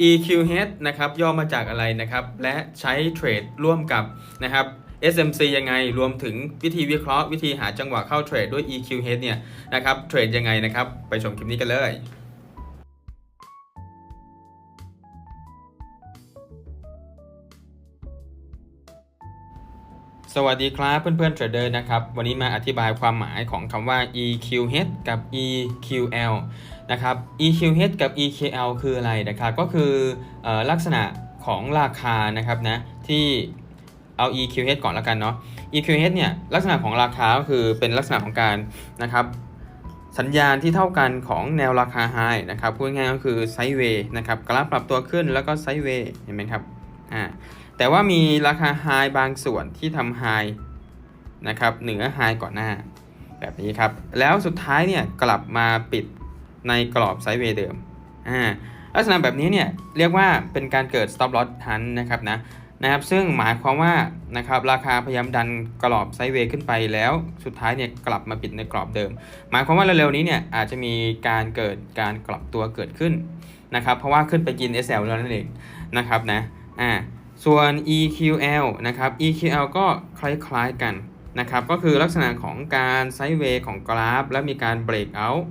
EQH นะครับย่อมาจากอะไรนะครับและใช้เทรดร่วมกับนะครับ SMC ยังไงรวมถึงวิธีวิเคราะห์วิธีหาจังหวะเข้าเทรดด้วย EQH เนี่ยนะครับเทรดยังไงนะครับ ไปชมคลิปนี้กันเลย สวัสดีครับเพื่อนๆเทรดเดอร์นะครับวันนี้มาอธิบายความหมายของคำว่า EQH กับ EQL นะครับ EQH กับ EQL คืออะไรนะครับก็คืออลักษณะของราคานะครับนะที่เอา EQH ก่อนแล้วกันเนาะ EQH เนี่ยลักษณะของราคาก็คือเป็นลักษณะของการนะครับสัญญาณที่เท่ากันของแนวราคาไฮนะครับพูดง่ายๆก็คือไซด์เวย์นะครับกราฟปรับตัวขึ้นแล้วก็ไซด์เวย์เห็นไหมครับ อ่าแต่ว่ามีราคาไฮบางส่วนที่ทำไฮนะครับเหนือไฮก่อนหน้า แบบนี้ครับ แล้วสุดท้ายเนี่ยกลับมาปิดในกรอบไซด์เวย์เดิมอ่าลักษณะแบบนี้เนี่ยเรียกว่าเป็นการเกิด stop loss hunt นะครับนะนะครับซึ่งหมายความว่านะครับราคาพยายามดันกรอบไซด์เวย์ขึ้นไปแล้วสุดท้ายเนี่ยกลับมาปิดในกรอบเดิม หมายความว่าเร็วๆนี้เนี่ยอาจจะมีการเกิดการกลับตัวเกิดขึ้นนะครับเพราะว่าขึ้นไปกิน SL แล้วนั่นเองนะครับนะ อ่าส่วน EQL นะครับ EQL ก็คล้ายๆกันนะครับก็คือลักษณะของการไซด์เวย์ของกราฟ แล้วมีการเบรกเอาท์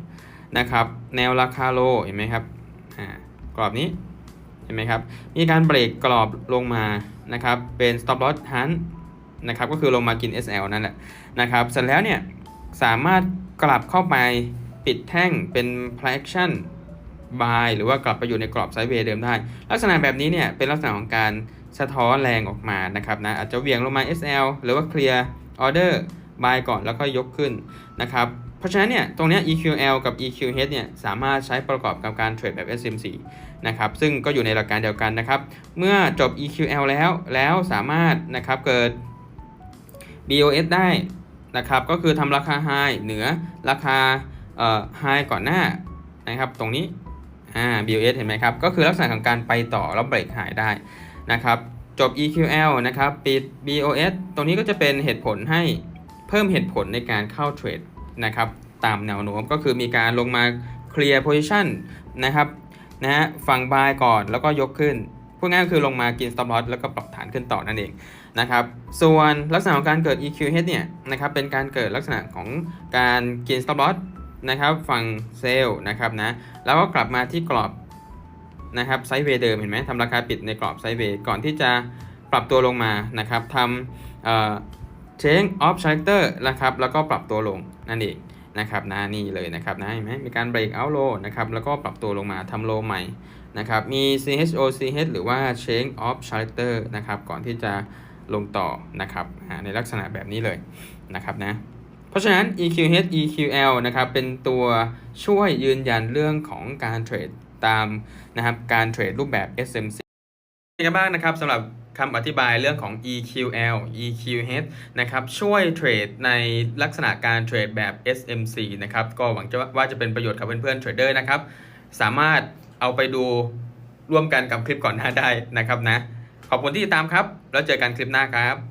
นะครับแนวราคาโลเห็นไหมครับอ่ากรอบนี้เห็นไหมครับมีการเบรกกรอบลงมานะครับเป็น stop loss hunt นะครับก็คือลงมากิน SL นั่นแหละนะครับเสร็จแล้วเนี่ยสามารถกลับเข้าไปปิดแท่งเป็น traction buy หรือว่ากลับไปอยู่ในกรอบไซด์เวย์เดิมได้ ลักษณะแบบนี้เนี่ยเป็นลักษณะของการสะท้อนแรงออกมานะครับนะอาจจะเวียงลงมา SL หรือว่า clear order buy ก่อนแล้วก็ยกขึ้นนะครับเพราะฉะนั้นเนี่ยตรงนี้ EQL กับ EQH เนี่ยสามารถใช้ประกอบกับการเทรดแบบ SMC นะครับซึ่งก็อยู่ในหลักการเดียวกันนะครับเมื่อจบ EQL แล้วแล้วสามารถนะครับเกิด BOS ได้นะครับก็คือทำราคา High เหนือราคาเอ่อ High ก่อนหน้านะครับตรงนี้ อ่า BOS เห็นไหมครับ ก็คือลักษณะของการไปต่อแล้วเบรกหายได้นะครับ จบ EQL นะครับปิด BOS ตรงนี้ก็จะเป็นเหตุผลให้เพิ่มเหตุผลในการเข้าเทรดนะครับ ตามแนวโน้มก็คือมีการลงมา clear position นนะครับนะฮะฝั่ง buy ก่อนแล้วก็ยกขึ้นพูดง่ายก็คือลงมากิน stop loss แล้วก็ปรับฐานขึ้นต่อนั่นเองนะครับ ส่วนลักษณะของการเกิด EQH เนี่ยนะครับเป็นการเกิดลักษณะของการกิน stop loss นะครับฝั่งเซลล์นะครับนะแล้วก็กลับมาที่กรอบนะครับไซด์เวย์เดิมเห็นไหมทำราคาปิดในกรอบไซด์เวย์ก่อนที่จะปรับตัวลงมานะครับทำเอ่อ change of character นะครับแล้วก็ปรับตัวลงนั่นเองนะครับนะนี่เลยนะครับนะเห็นไหมมีการ break out low นะครับแล้วก็ปรับตัวลงมาทำ low ใหม่นะครับมี CHOCH หรือว่า change of character นะครับก่อนที่จะลงต่อนะครับในลักษณะแบบนี้เลยนะครับนะ เพราะฉะนั้น EQH EQL นะครับเป็นตัวช่วยยืนยันเรื่องของการเทรดตามนะครับการเทรดรูปแบบ SMC เป็นไงบ้างนะครับสำหรับคำอธิบายเรื่องของ EQL EQH นะครับช่วยเทรดในลักษณะการเทรดแบบ SMC นะครับก็หวังจะว่าจะเป็นประโยชน์กับเพื่อนๆเทรดเดอร์นะครับสามารถเอาไปดูร่วมกันกับคลิปก่อนหน้าได้นะครับนะขอบคุณที่ติดตามครับ แล้วเจอกันคลิปหน้าครับ